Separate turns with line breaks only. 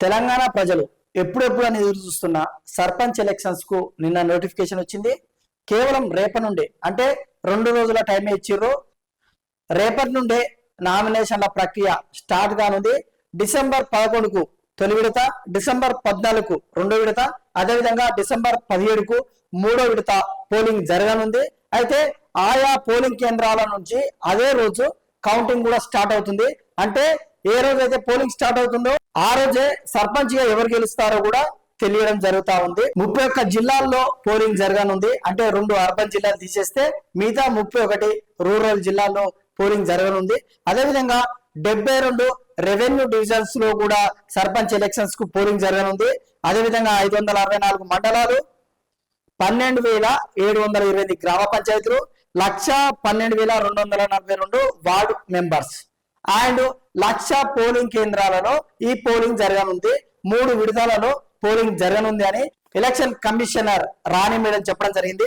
తెలంగాణ ప్రజలు ఎప్పుడెప్పుడు అని ఎదురు చూస్తున్న సర్పంచ్ ఎలక్షన్స్కు నిన్న నోటిఫికేషన్ వచ్చింది. కేవలం రేపటి నుండే అంటే రెండు రోజుల టైం ఇచ్చిర్రు. రేపటి నుండే నామినేషన్ల ప్రక్రియ స్టార్ట్ కానుంది. డిసెంబర్ పదకొండుకు తొలి విడత డిసెంబర్ పద్నాలుగుకు రెండో విడత అదేవిధంగా డిసెంబర్ పదిహేడుకు మూడో విడత పోలింగ్ జరగనుంది. అయితే ఆయా పోలింగ్ కేంద్రాల నుంచి అదే రోజు కౌంటింగ్ కూడా స్టార్ట్ అవుతుంది. అంటే ఏ రోజు అయితే పోలింగ్ స్టార్ట్ అవుతుందో ఆ రోజే సర్పంచ్గా ఎవరు గెలుస్తారో కూడా తెలియడం జరుగుతా ఉంది. ముప్పై ఒక్క జిల్లాల్లో పోలింగ్ జరగనుంది. అంటే రెండు అర్బన్ జిల్లాలు తీసేస్తే మిగతా ముప్పై ఒకటి రూరల్ జిల్లాల్లో పోలింగ్ జరగనుంది. అదేవిధంగా డెబ్బై రెండు రెవెన్యూ డివిజన్స్లో కూడా సర్పంచ్ ఎలక్షన్స్కు పోలింగ్ జరగనుంది. అదేవిధంగా ఐదు వందల అరవై నాలుగు మండలాలు పన్నెండు వేల ఏడు వందల ఇరవై ఎనిమిది గ్రామ పంచాయతీలు లక్ష పన్నెండు వేల రెండు వందల నలభై రెండు ward members. And lakh polling కేంద్రాలలో ఈ పోలింగ్ జరగనుంది. మూడు విడతలలో పోలింగ్ జరగనుంది అని ఎలక్షన్ కమిషనర్ రాణి మేడం చెప్పడం జరిగింది.